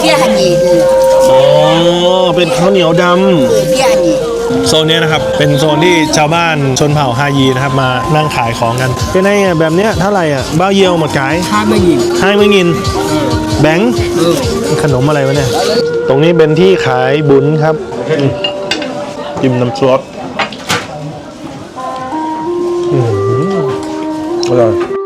เบี้ยฮันนี่อ๋อ เป็นข้าวเหนียวดเบี้ยฮันนี่ำโซนเนี้ยนะครับ เป็นโซนที่ชาวบ้านชนเผ่าฮายีนะครับ มานั่งขายของกันเป็นไงอะแบบเนี้ยเท่าไหร่อะบ้าวเยียวหมดขายห้าไม่ยิงให้ไม่งิน แบงค์ขนมอะไรวะเนี่ย ตรงนี้เป็นที่ขายบุญครับอืมจิ้มน้ำซอสอื้อหืออร่อย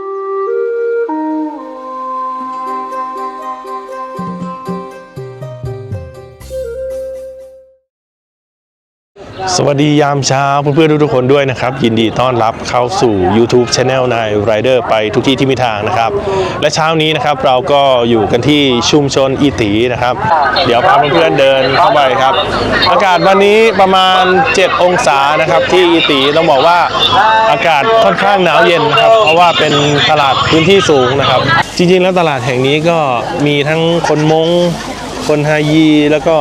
วัสดียามเช้าเพื่อนๆทุกคนด้วยนะครับ ยินดีต้อนรับเข้าสู่ YouTube Channel นายไรเดอร์ไปทุกที่ที่มีทางนะครับ และเช้านี้นะครับเราก็อยู่กันที่ชุมชนอีตีนะครับ เดี๋ยวพาเพื่อนๆเดินเข้าไปครับ อากาศวันนี้ประมาณ 7 องศานะครับที่อีตีต้องบอกว่าอากาศค่อนข้างหนาวเย็นนะครับ เพราะว่าเป็นตลาดพื้นที่สูงนะครับ จริงๆแล้วตลาดแห่งนี้ก็มีทั้งคนมงคนฮายีแล้วก็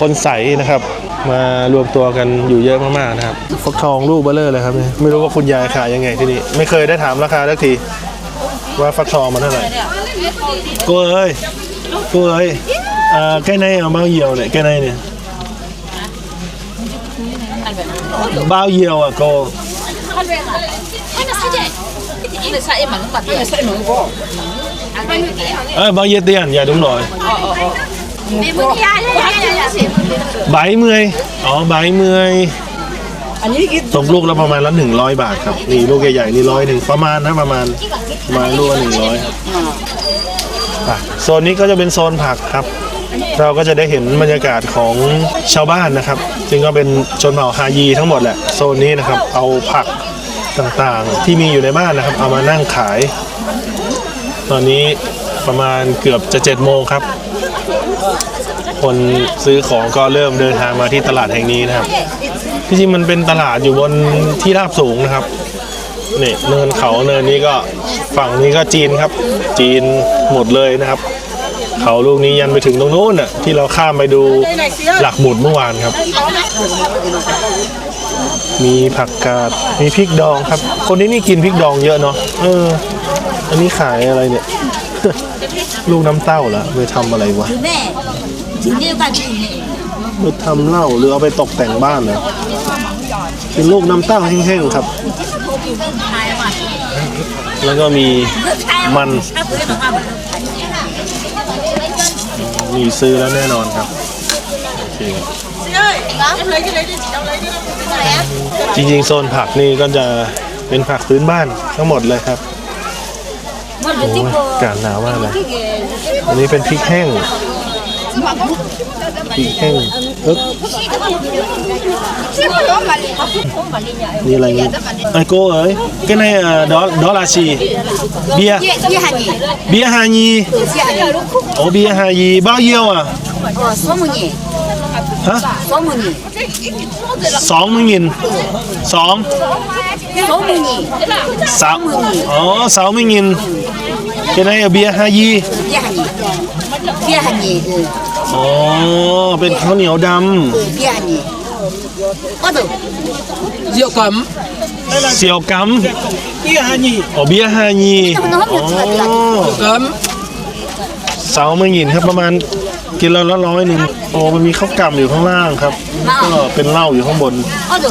คนใสนะครับ มารวมตัวกันอยู่เยอะมากๆนะครับฟักทองลูกเบลเลอร์เลยครับเนี่ยไม่รู้ว่าคุณยายขายยังไงที่นี่ไม่เคยได้ถามราคาสักทีว่าฟักทองมันเท่าไหร่กูเอ้ยกูเอ้ยเอ่อแก่ไหนเอาเบาเยี่ยวเนี่ยแก่ไหนเนี่ยเบาเยี่ยวอะกูเอ้ยเบาเยี่ยเตียนอย่าดุ้งหน่อย ใบมือยอ๋อใบมือยอันนี้กินตกลูกละประมาณละหนึ่งร้อยบาทครับนี่ลูกใหญ่ๆนี่ร้อยหนึ่งประมาณนะประมาณปมาณลูกหนึ่งร้อยครับโซนนี้ก็จะเป็นโซนผักครับ เราก็จะได้เห็นบรรยากาศของชาวบ้านนะครับ ซึ่งก็เป็นชนเผ่าฮายีทั้งหมดแหละโซนนี้นะครับเอาผักต่างๆ ที่มีอยู่ในบ้านนะครับ เอามานั่งขาย ตอนนี้ประมาณเกือบจะเจ็ดโมงครับ คนซื้อของก็เริ่มเดินทางมาที่ตลาดแห่งนี้นะครับที่จริงมันเป็นตลาดอยู่บนที่ราบสูงนะครับนี่เนินเขาเนินนี้ก็ฝั่งนี้ก็จีนครับ จีนหมดเลยนะครับ เขาลูกนี้ยันไปถึงตรงนู้นน่ะที่เราข้ามไปดูหลักหมุดเมื่อวานครับ มีผักกาดมีพริกดองครับ คนที่นี่กินพริกดองเยอะเนาะเออ อันนี้ขายอะไรเนี่ย ลูกน้ำเต้าเหรอไปทำอะไรวะ นี่ก็กินเองมาทำเหล้าหรือเอาไปตกแต่งบ้านเหรอเป็นลูกน้ำเต้าแห้งๆครับ แล้วก็มีมันมีซื้อแล้วแน่นอนครับจริงๆโซนผักนี่ก็จะเป็นผักพื้นบ้านทั้งหมดเลยครับโอ้ยกาดหนาวมากเลยอันนี้เป็นพริกแห้ง thủy canh ức như là à, cô ơi cái này à, đó đó là gì? Bia. Bia hà nhi. Ồ bia hà nhi bao nhiêu à? Hả? sáu mươi nghìn. Sáu sáu ồ sáu mươi nghìn. Cái này là bia hà nhi. เบี้ยฮันนี่เบี้ยฮันนี่เอออ๋อ เป็นข้าวเหนียวดเบี้ยฮันนี่ก็ดูำเสี่ยวกำเบียร์ฮานีอ๋อเบียร์ฮานีองๆอยู่ที่ไหนกันเสาเมืองหินครับประมาณกิโลละร้อยหนึ่งโอ้มันมีข้าวกล่ำอยู่ข้างล่างครับ ก็เป็นเหล้าอยู่ข้างบน ก็ดู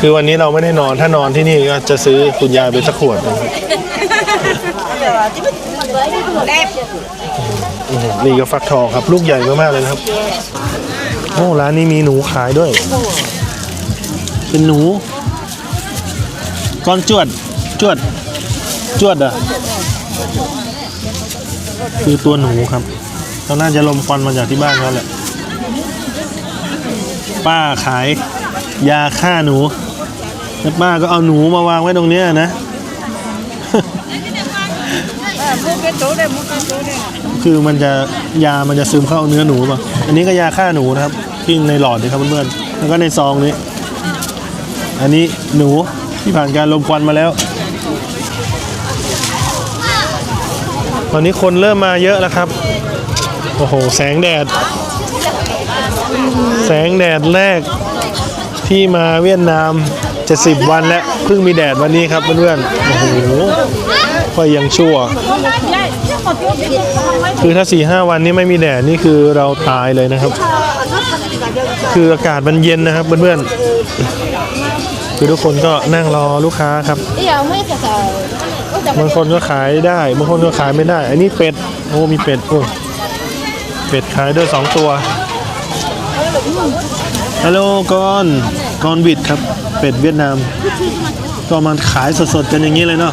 คือวันนี้เราไม่ได้นอนถ้านอนที่นี่ก็จะซื้อคุณยายไปสักขวดนะครับ อื้อหือนี่ก็ฟักทองครับ ลูกใหญ่มากๆเลยนะครับ โอ้ร้านนี้มีหนูขายด้วย เป็นหนูก้อนจวด จวด จวดอะคือตัวหนูครับเราน่าจะลมควันมาจากที่บ้านเขาแหละ ป้าขาย ยาฆ่าหนูแล้วป้าก็เอาหนูมาวางไว้ตรงเนี้ยนะ คือมันจะยามันจะซึมเข้าเนื้อหนูป่ะ อันนี้ก็ยาฆ่าหนูนะครับ ที่ในหลอดนี่ครับเพื่อนๆ แล้วก็ในซองนี้ อันนี้หนูที่ผ่านการลมควันมาแล้ว ตอนนี้คนเริ่มมาเยอะแล้วครับ โอ้โห แสงแดด แสงแดดแรกที่มาเวียดนาม 70 วันแล้วเพิ่งมีแดดวันนี้ครับเพื่อนๆ โอ้โห ก็ยังชั่ว คือถ้าสี่ห้าวันนี้ไม่มีแดดนี่คือเราตายเลยนะครับ คืออากาศมันเย็นนะครับเพื่อนๆคือทุกคนก็นั่งรอลูกค้าครับบางคนก็ขายได้บางคนก็ขายไม่ได้ อันนี้เป็ดโอ้มีเป็ดโอ้เป็ดขายด้วยสองตัวฮัลโหลกอนกอนวิดครับ เป็ดเวียดนามก็มันขายสดๆกันอย่างนี้เลยเนาะ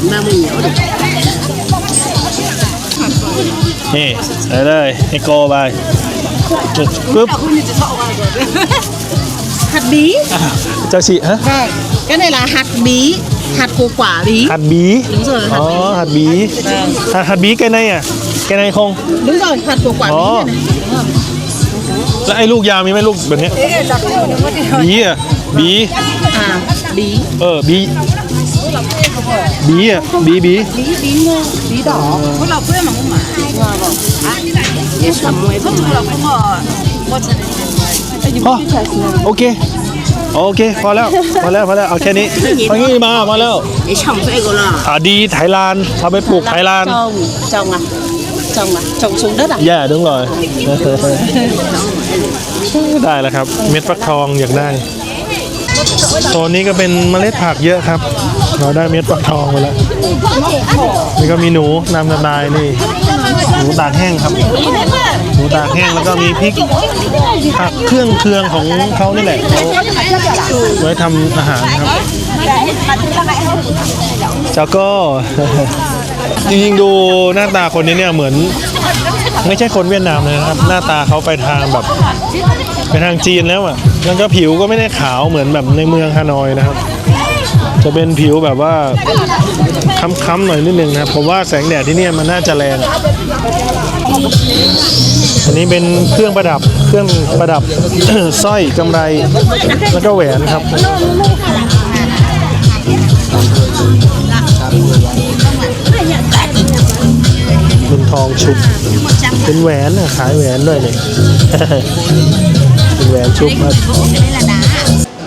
นี่ยแค่ในอะเม็ดฟักทองพี่ก็อยากได้ครับถามโก้กันเขาผู้จ่าสิแค่ในอะได้คงนี่ไปเลยให้โกไปปึ๊บ hạt bí เจ้าชิฮะ vâng cái này là hạt bí hạt của quả bí หัดบี đúng rồi อ๋อ hạt หัดบีหัดหัดบีแกในอะแกในคง đúng rồi hạt của quả Ồ. bí này, này. แล้วไอ้ลูกยาวมีไหมลูกแบบเนี้ยบีอะบี à bí เออบี บีอะบีบี bí bí ngô bí đỏ có lọc quê mà không mà không mà พอโอเคโอเคพอแล้วพอแล้วพอแล้วเอาแค่นี้เอางี้มามาแล้ว để chồng cái gọi là อ่าดีไทยลานเอาไปปลูกไทยลาน trồng trồng à trồng à trồng xuống đất à แย่ดึงเลยได้แล้วครับ เม็ดฟักทองอยากได้โซนนี้ก็เป็นเมล็ดผักเยอะครับ เราได้เม็ดฟักทองไปแล้ว นี่ก็มีหนูนำกระนายนี่ หนูตากแห้งครับ หนูตากแห้งแล้วก็มีพริกผักเครื่องเคืองของเขานี่แหละเขาไว้ทำอาหารครับเจ้าก็จริงๆดูหน้าตาคนนี้เนี่ยเหมือน ไม่ใช่คนเวียดนามเลยนะครับ หน้าตาเขาไปทางแบบไปทางจีนแล้วอะแล้วก็ผิวก็ไม่ได้ขาวเหมือนแบบในเมืองฮานอยนะครับ จะเป็นผิวแบบว่าค้ำๆหน่อยนิดนึงนะครับผมว่าแสงแดดที่เนี่ยมันน่าจะแรง อันนี้เป็นเครื่องประดับเครื่องประดับสร้อยกำไรแล้วก็แหวนครับเป็นทองชุบ เป็นแหวนน่ะขายแหวนด้วยเนี่ยเป็นแหวนชุบครับ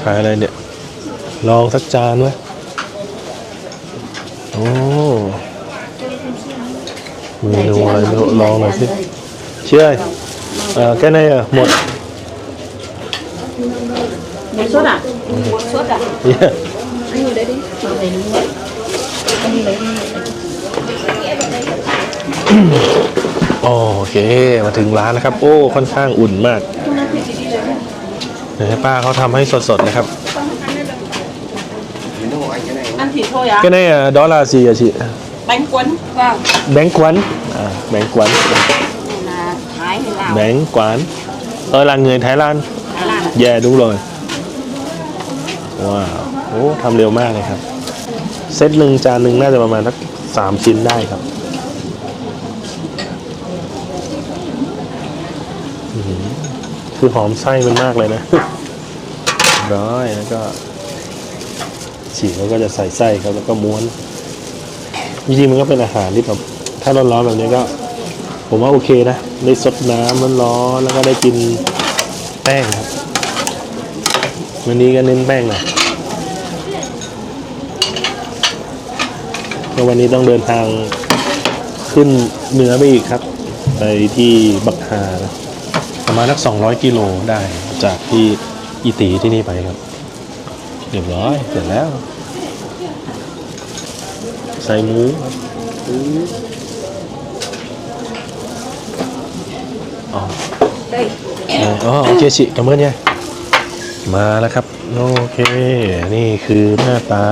ขายอะไรเนี่ย ลองสักจานไหมโอ้เมนูอะไรไม่รู้ลองหน่อยสิเชื่อเอ่อแค่ไหนอะหมด một suất à เนี่ยโอเค มาถึงร้านนะครับ โอ้ ค่อนข้างอุ่นมากเดี๋ยวให้ป้าเขาทำให้สดๆนะครับ ăn thịt thôi à ก็ในดอลลาร์สี่อะชิ bánh cuốn vâng แบงก์กวนอ่าแบงก์กวน là thái hay lào แบงก์กวนเออลานเงินไทยลาน thái lan แย่ดูเลยว้าวโอ้ทำเร็วมากเลยครับ เซตหนึ่งจานหนึ่งน่าจะประมาณสักสามชิ้นได้ครับอื้อหือคือหอมไส้มันมากเลยนะ ร้อยแล้วก็ ฉีกแล้วก็จะใส่ไส้ครับแล้วก็ม้วนจริงๆมันก็เป็นอาหารที่แบบถ้าร้อนๆแบบนี้ก็ ผมว่าโอเคนะได้สดน้ำมันร้อนแล้วก็ได้กินแป้งครับวันนี้ก็เน้นแป้งหน่อยก็วันนี้ต้องเดินทางขึ้นเหนือไปอีกครับ ไปที่บักฮานะประมาณสัก200 กิโลได้จากที่อีตีที่นี่ไปครับ เรียบร้อยเสร็จแล้ว ใส่หมูอ๋ออ๋อโอเคชิ cảm ơn nha มาแล้วครับ โอเค นี่คือหน้าตา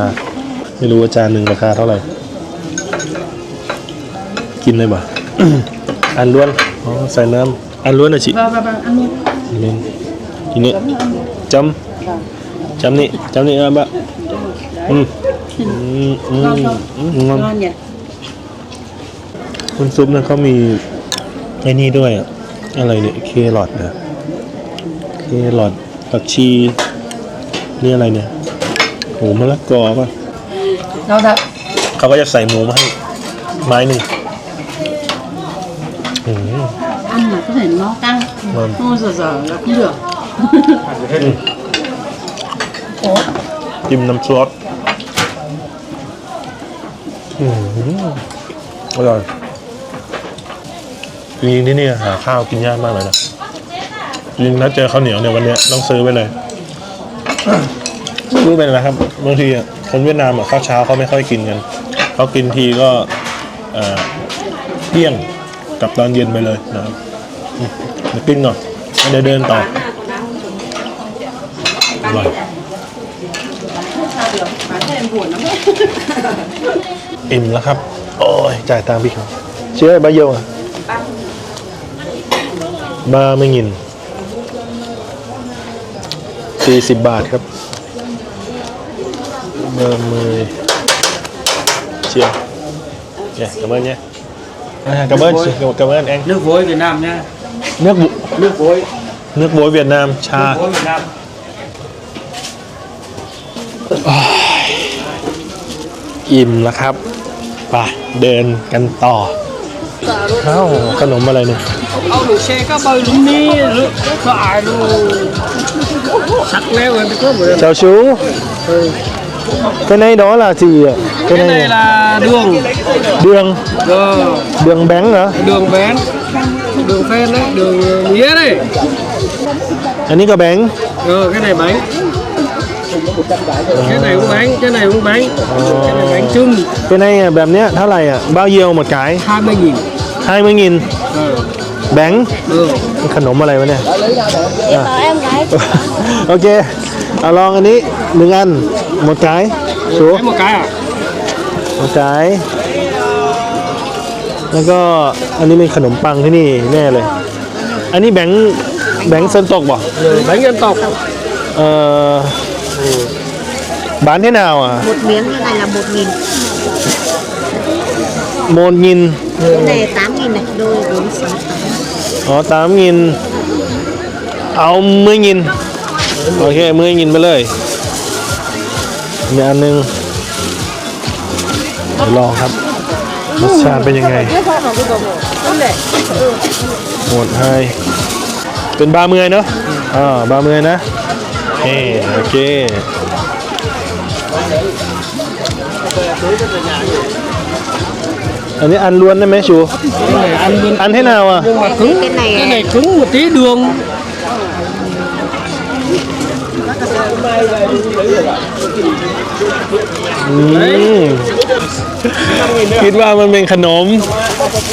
ไม่รู้ว่าจานหนึ่งราคาเท่าไหร่ กินเลยบ่ะอันล้วนอ๋อใส่น้ำอันล้วนอะชิ vâng vâng vâng ăn luôn นี่ทีนี้จำ จำนี่จำนี่อะบะอืมอืมอืมอืม ngon nhỉ คุณซุปนั้นเขามีไอ้นี่ด้วยอะอะไรเนี่ยเครอทนะเครอทผักชีนี่อะไรเนี่ยหมูมะละกอป่ะ nó thật เขาก็จะใส่หมูมาให้ไม้หนึ่งอืม ăn mà có thể nó căng มัน thôi giờ giờ là cũng được จิ้มน้ำซอสอืมอร่อยจริงๆที่นี่หาข้าวกินยากมากเลยนะจริงๆถ้าเจอข้าวเหนียวเนี่ยวันเนี้ยต้องซื้อไปเลยไม่รู้เป็นอะไรครับบางทีอะคนเวียดนามอะข้าวเช้าเขาไม่ค่อยกินกันเขากินทีก็เอ่อเที่ยงกับตอนเย็นไปเลยนะครับอืมเดี๋ยวกินก่อนเดี๋ยวเดินต่ออร่อย อิ่มแล้วครับ โอ้ย จ่ายตังค์พี่เขาเชื่อบาโยอะบาไม่งินสี่สิบบาทครับเบอร์มือเชียวเนี่ย cảm ơn nhé à, cảm ơn cảm ơn anh nước vối Việt Nam nhá nước vụ- nước vối nước muối Việt Nam trà nước vối Việt Nam อิ่ มแล้วครับไปเดินกันต่อเอ้าขนมอะไรเนี่ย ông đủ xe các bơi đúng đi rước có ai luôn sắc leo rồi có bữa chào chú cái này đó là gì ạ cái, cái này, này là đường đường ờ, đường bén hả đường bén đường phen đấy đường mía đây อันนี้ก็แบงค์ ờ, cái này bánh cái này cũng bánh cái này cũng bánh cái này bánh trưng เป็นไงอะแบบเนี้ยเท่าไหร่อะบ้าเยียวหมดขาย20 nghìn ให้ไม่งิน ờ, แบงค์ ừ. มันขนมอะไรวะเนี่ยอะ โอเคเอาลองอันนี้หนึ่งอันหมดขายชู Lấy một cái à หมดขายแล้วก็อันนี้เป็นขนมปังที่นี่แน่เลย อันนี้แบงค์แบงค์เซนตกบ่ ừ, bánh dân tộc เอ่อ bán thế nào à một miếng như này là một nghìn một nghìn cái này tám nghìn này đôi bốn sáu tám อ๋อสาม nghìn เอามืองินโอเคมืองินไปเลยมีอันหนึงเดี๋ยวลองครับรสชาติเป็นยังไงหมดให้เป็นบาเมือยเนาะอ่าบาเมือยนะ เฮ้โอเคอันนี้อันล้วนได้ไหมชู cái này ăn bên อันให้นาวอะ nhưng mà cứng cái này- cái này cứng một tí đường อืมคิดว่ามันเป็นขนม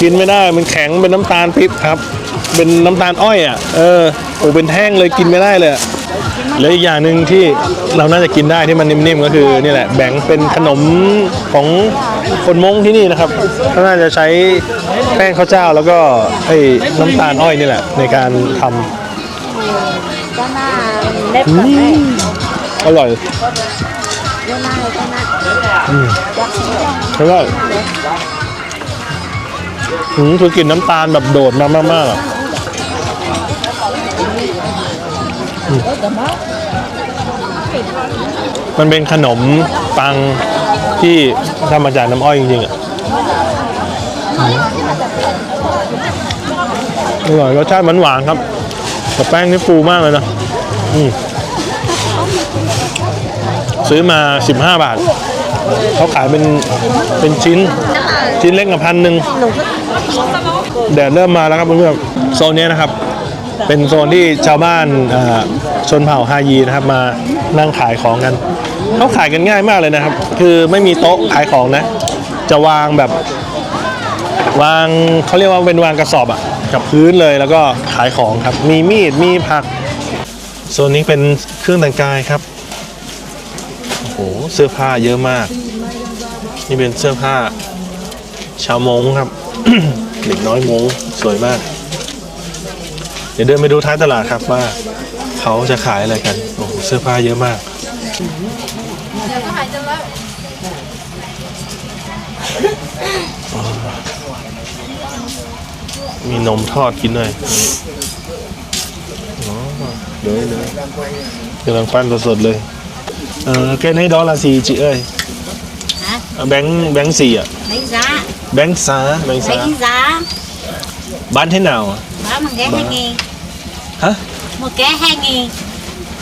กินไม่ได้มันแข็งเป็นน้ำตาลปิ๊บครับ เป็นน้ำตาลอ้อยอะเออโอ้เป็นแท่งเลยกินไม่ได้เลยอะ แล้วอีกอย่างหนึ่งที่เราน่าจะกินได้ที่มันนิ่มๆก็คือนี่แหละแบ่งเป็นขนมของคนมงที่นี่นะครับเขาน่าจะใช้แป้งข้าวเจ้าแล้วก็ไอ้น้ำตาลอ้อยนี่แหละ ในการทำ cái là nếp อื bẩn này มอร่อย cái này cái này ใช่ไหมอืมคือกลิ่นน้ำตาลแบบโดดมามากๆอะ มมันเป็นขนมปังที่ทำมาจากน้ำอ้อยจริงๆอะอืมอร่อยรสชาติหวานๆครับแต่แป้งนี่ฟูมากเลยนะอืมซื้อมา 15 บาท เขาขายเป็นเป็นชิ้น ชิ้นเล็กกับพันหนึ่งแดดเริ่มมาแล้วครับเพื่อนๆโซนเนี้ยนะครับ เป็นโซนที่ชาวบ้านชนเผ่าฮายีนะครับมานั่งขายของกันเขาขายกันง่ายมากเลยนะครับ คือไม่มีโต๊ะขายของนะ จะวางแบบวางเขาเรียกว่าเป็นวางกระสอบอะกับพื้นเลยแล้วก็ขายของครับ มีมีดมีผักโซนนี้เป็นเครื่องแต่งกายครับโอ้โหเสื้อผ้าเยอะมาก นี่เป็นเสื้อผ้าชาวมงครับเด็กน้อยมงสวยมาก เดี๋ยวเดินไปดูท้ายตลาดครับว่าเขาจะขายอะไรกัน โอ้โหเสื้อผ้าเยอะมากอมีนมทอดกินด้วยอ๋อเดี๋ยวเดี๋ยวกำลังปั้นสดๆเลย เออแกให้ดอลลาร์สี่จีเอ้ย hả แบงค์แบงค์สี่อะ lấy giá แบงค์ซาแบงค์ซา lấy giá บ้านที่หนาวอ่ะ bán một cái hai nghìn hả một cái hai nghìn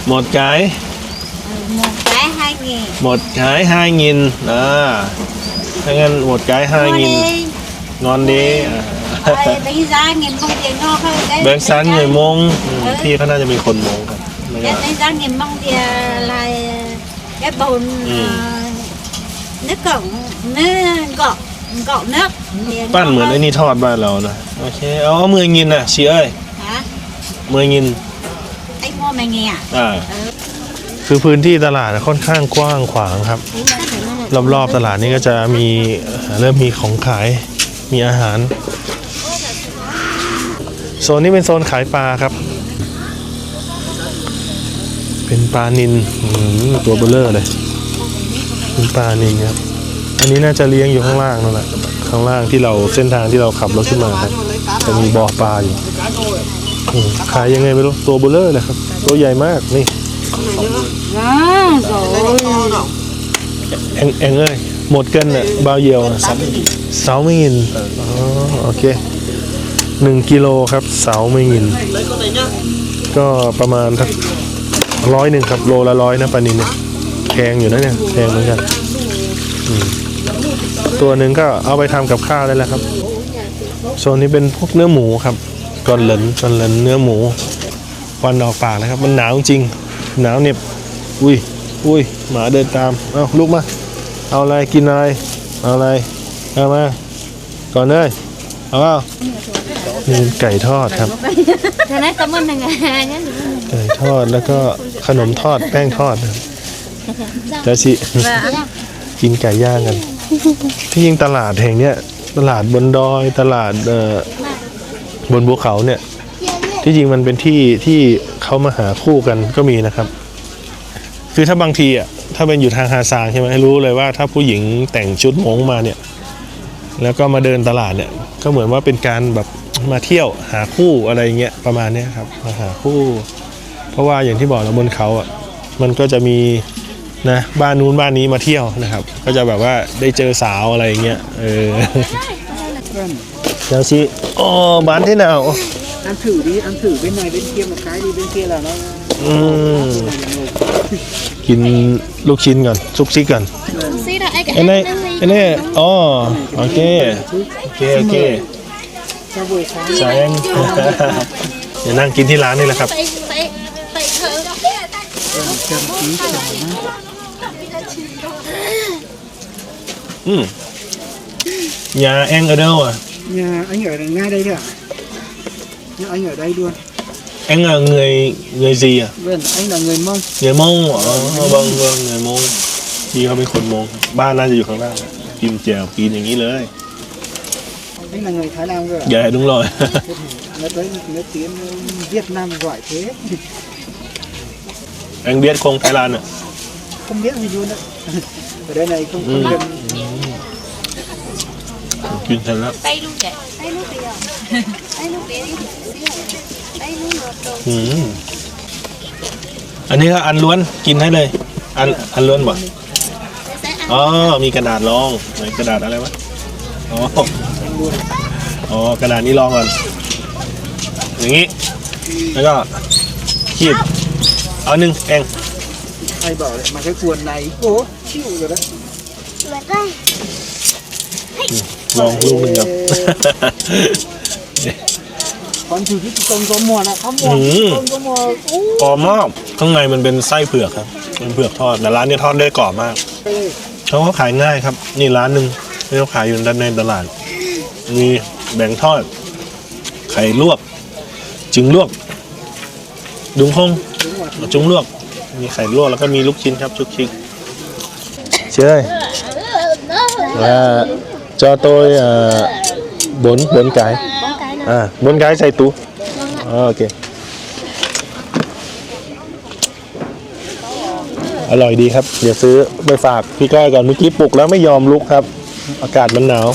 หมด cái ừ, một cái hai nghìn หมด cái hai nghìn à ถ้างั้นหมด cái hai Mua nghìn đi งอนดีอะ Ơi, đánh giá nghìn mong tiền ngon thôi đấy แบงค์ซานเหนื่อยมงอืมพี่เขาน่าจะมีคนมงครับไม่ Đấy, ก็ đánh giá nghìn mong thì là cái bồn Ừ. ờ, nước cổng nước gọt gọt nước thì ปั้นเหมือน ngon ไอ้ hơn. นี่ทอดบ้านเรานะโอเคเอาเมืองยินอะเชีย เอ้ย hả เมืองยิน anh mua mày nghe à อ่าคือพื้นที่ตลาดค่อนข้างกว้างขวางครับ รอบๆตลาดนี้ก็จะมีเริ่มมีของขายมีอาหาร โซนนี้เป็นโซนขายปลาครับ เป็นปลานินอืมตัวเบลเลอร์เลยเป็นปลานินครับอันนี้น่าจะเลี้ยงอยู่ข้างล่างนั่นแหละข้างล่างที่เราเส้นทางที่เราขับรถขึ้นมาครับจะมีบ่อปลาอยู่อืม ขายยังไงไม่รู้ตัวเบลเลอร์เลยครับ ตัวใหญ่มากนี่ à rồi เอ็งเอ็งเอ้ยหมดกันอะบาวเยียวอะเสาไม่ยินอ๋อโอเคหนึ่งกิโลครับเสาไม่ยินก็ประมาณทักร้อยหนึ่งครับโลละร้อยนะปลานินเนี่ยแพงอยู่นะเนี่ยแพงเหมือนกันอืมตัวหนึ่งก็เอาไปทำกับข้าวได้แล้วครับโซนนี้เป็นพวกเนื้อหมูครับ ก่อนเหลินก่อนเหลินเนื้อหมูควันออกปากเลยครับ มันหนาวจริง หนาวเหน็บ อุ้ยอุ้ยหมาเดินตาม เอาลูกมา เอาอะไรกินอะไร เอาอะไร เอามา ก่อนเลยเอาเปล่านี่เป็นไก่ทอดครับ Thế này cảm ơn thằng nhé ไก่ทอดแล้วก็ขนมทอดแป้งทอดนะครับเดี๋ยวสิกินไก่ย่างกัน ที่จริงตลาดแห่งเนี้ย ตลาดบนดอยตลาดเอ่อ บนภูเขาเนี่ย ที่จริงมันเป็นที่ที่เขามาหาคู่กันก็มีนะครับ คือถ้าบางทีอะถ้าเป็นอยู่ทางฮาซางใช่ไหมรู้เลยว่าถ้าผู้หญิงแต่งชุดมงมาเนี่ย แล้วก็มาเดินตลาดเนี่ย ก็เหมือนว่าเป็นการแบบมาเที่ยวหาคู่อะไรเงี้ยประมาณเนี้ยครับมาหาคู่ เพราะว่าอย่างที่บอกแล้วบนเขาอะมันก็จะมีนะบ้านนู้นบ้านนี้มาเที่ยวนะครับ ก็จะแบบว่าได้เจอสาวอะไรเงี้ยเออ เจ้าชิโอ้บ้านที่หนาว ăn thử đi ăn thử bên này bên kia một cái đi bên kia là nó อืมกินลูกชิ้นก่อนซุกซิกก่อน Xí đó ai อันนี้อันนี้อ๋อโอเคโอเคโอเค cho buổi sáng แสงเดี๋ยวนั่งกินที่ร้านนี่แหละครับ Tại tại tại thở trầm tí trầm nó อืมยาแอง ở đâu à nhà anh ở ngay đây đấy à nhà anh ở đây luôn anh là người người gì à vâng anh là người mông người môngอ๋อvâng vâng người mông พี่เขาเป็นคนมงบ้านน่าจะอยู่ข้างล่างกินแจ่วกินอย่างนี้เลย anh là người thái lan cơ à? dạ đúng rồi nó đấy nó tiếng việt nam gọi thế anh biết không Thái Lan à không biết gì luôn đấy ở đây này không Ừ. không gần กิ นเสร็จแล้ว tay luôn kìa tay luôn kìa tay luôn kìa đi tay luôn rồi rồi อืมอันนี้ก็อันล้วนกินให้เลย อันอันล้วนบ่ sẽ ăn อ๋อมีกระดาษรองไหนกระดาษอะไรวะอ๋ออ๋อกระดาษนี้รองก่อนอย่างนี้แล้วก็คีบเอาหนึ่งเอง ai bảo lại mà cái cuộn này cố chịu rồi đấy ลอ งลูกหนึ่งครับ còn thử cái con có mùa này có mùa Ừ. con có mùa Ú, กรอบมากข้างในมันเป็นไส้เผือกครับเป็นเผือกทอดแต่ร้านนี้ทอดได้กรอบมาก đây. เขาก็ขายง่ายครับ นี่ร้านหนึ่งที่เขาขายอยู่ด้านในตลาด มีแบ่งทอด ไข่ลวก จึงลวก ดุงคง đúng rồi จุ้งลวก มีไข่ลวกแล้วก็มีลูกชิ้นครับชุกชิกเชื่อ à, cho tôi à, bốn bốn cái à bốn cái xay tú à, ok อร่อยดีครับเดี๋ยวซื้อไปฝากพี่ก้อยก่อนเมื่อกี้ปลุกแล้วไม่ยอมลุกครับ อากาศมันหนาว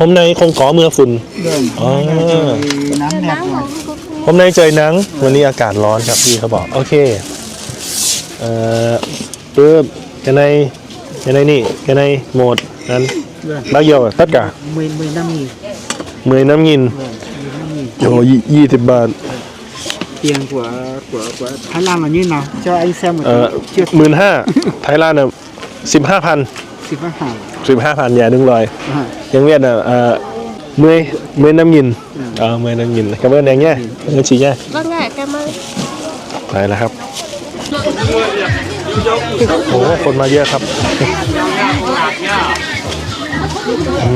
hôm nay không có mưa phùn เดินอ๋อน้ำแดดหน่อย hôm nay trời nắng วันนี้อากาศร้อนครับพี่เขาบอก โอเค เอ่อปึ๊บ cái này cái này nị cái này một ăn bao nhiêu à? tất cả มือมือน้ำมี mười năm nghìn โอ้ยยี่สิบบาท tiền của của của Thái Lan là như nào cho anh xem một เอ่อ chút chưa หมื่นห้าไทยลานด์เนี่ยสิบห้าพัน xin phát hảo สิบห้าพันอย่าดึงลอย à, ยังเวียดอะเอ่อเมื่อยเมื่อยน้ำยินเออเมื่อยน้ำยินกระเบื้องแดงเนี่ยเงินชีเนี่ย vâng ạ cảm ơn ไปแล้วครับ โอ้คนมาเยอะครับ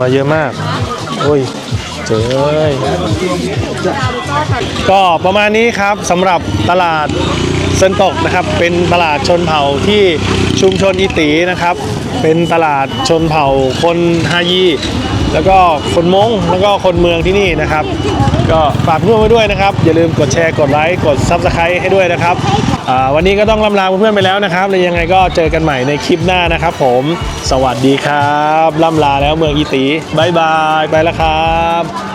มาเยอะมาก โอ้ยเจ๋ยก็ประมาณนี้ครับสำหรับตลาดเซนตกนะครับ เป็นตลาดชนเผ่าที่ชุมชนอีตีนะครับ เป็นตลาดชนเผ่าคนฮายี แล้วก็คนมงแล้วก็คนเมืองที่นี่นะครับ ก็ฝากเพื่อนไว้ด้วยนะครับ อย่าลืมกดแชร์กดไลค์กด Subscribe ให้ด้วยนะครับวันนี้ก็ต้องลำลาเพื่อนๆไปแล้วนะครับแล้วยังไงก็เจอกันใหม่ในคลิปหน้านะครับผม สวัสดีครับล่ำลาแล้วเมืองอีตีบายบายไปแล้วครับ